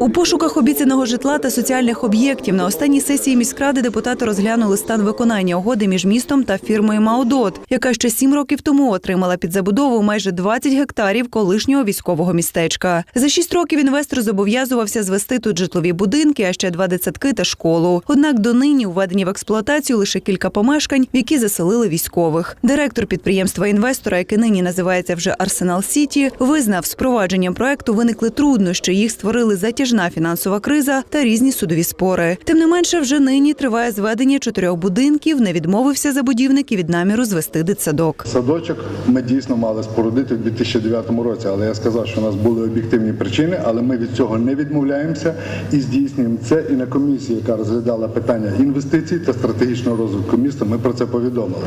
У пошуках обіцяного житла та соціальних об'єктів на останній сесії міськради депутати розглянули стан виконання угоди між містом та фірмою Маудот, яка ще сім років тому отримала під забудову майже 20 гектарів колишнього військового містечка. За шість років інвестор зобов'язувався звести тут житлові будинки, а ще два дитсадки та школу. Однак донині введені в експлуатацію лише кілька помешкань, в які заселили військових. Директор підприємства інвестора, яке нині називається вже Арсенал Сіті, визнав, з впровадженням проекту виникли труднощі. Їх створили затяжна фінансова криза та різні судові спори. Тим не менше, вже нині триває зведення чотирьох будинків. Не відмовився забудівник і від наміру звести дитсадок. Садочок ми дійсно мали спорудити в 2009 році, але я сказав, що у нас були об'єктивні причини, але ми від цього не відмовляємося і здійснюємо це. І на комісії, яка розглядала питання інвестицій та стратегічного розвитку міста, ми про це повідомили.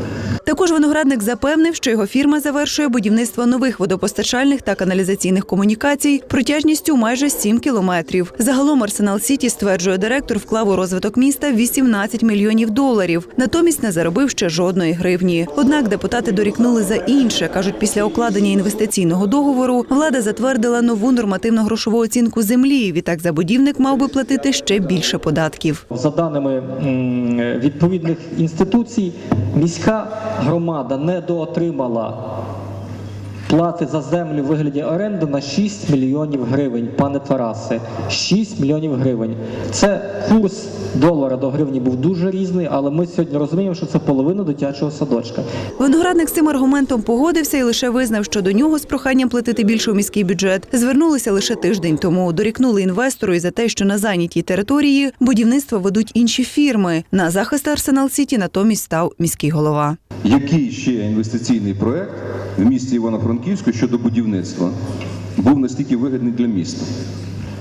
Також виноградник запевнив, що його фірма завершує будівництво нових водопостачальних та каналізаційних комунікацій протяжністю майже 7 кілометрів. Загалом Арсенал Сіті стверджує директор вклав у розвиток міста 18 мільйонів доларів. Натомість не заробив ще жодної гривні. Однак депутати дорікнули за інше. кажуть, після укладення інвестиційного договору влада затвердила нову нормативну грошову оцінку землі. Відтак забудівник мав би платити ще більше податків. За даними відповідних інституцій, міська громада недоотримала плати за землю в вигляді оренди на 6 мільйонів гривень, пане Тарасе. 6 мільйонів гривень. Це курс долара до гривні був дуже різний, але ми сьогодні розуміємо, що це половина дитячого садочка. Виноградник з цим аргументом погодився і лише визнав, що до нього з проханням платити більше у міський бюджет звернулися лише тиждень тому. Дорікнули інвестору і за те, що на зайнятій території будівництво ведуть інші фірми. На захист Арсенал Сіті натомість став міський голова. Який ще інвестиційний проект в місті Івано-Франківську щодо будівництва був настільки вигідний для міста?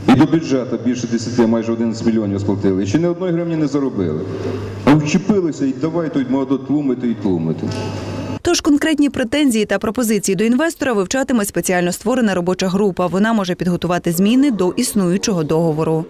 І до бюджету більше 10, майже 11 мільйонів сплатили. І ще ні одної гривні не заробили. А вчепилися і давай тут молодо тлумити і тлумити. Тож конкретні претензії та пропозиції до інвестора вивчатиме спеціально створена робоча група. Вона може підготувати зміни до існуючого договору.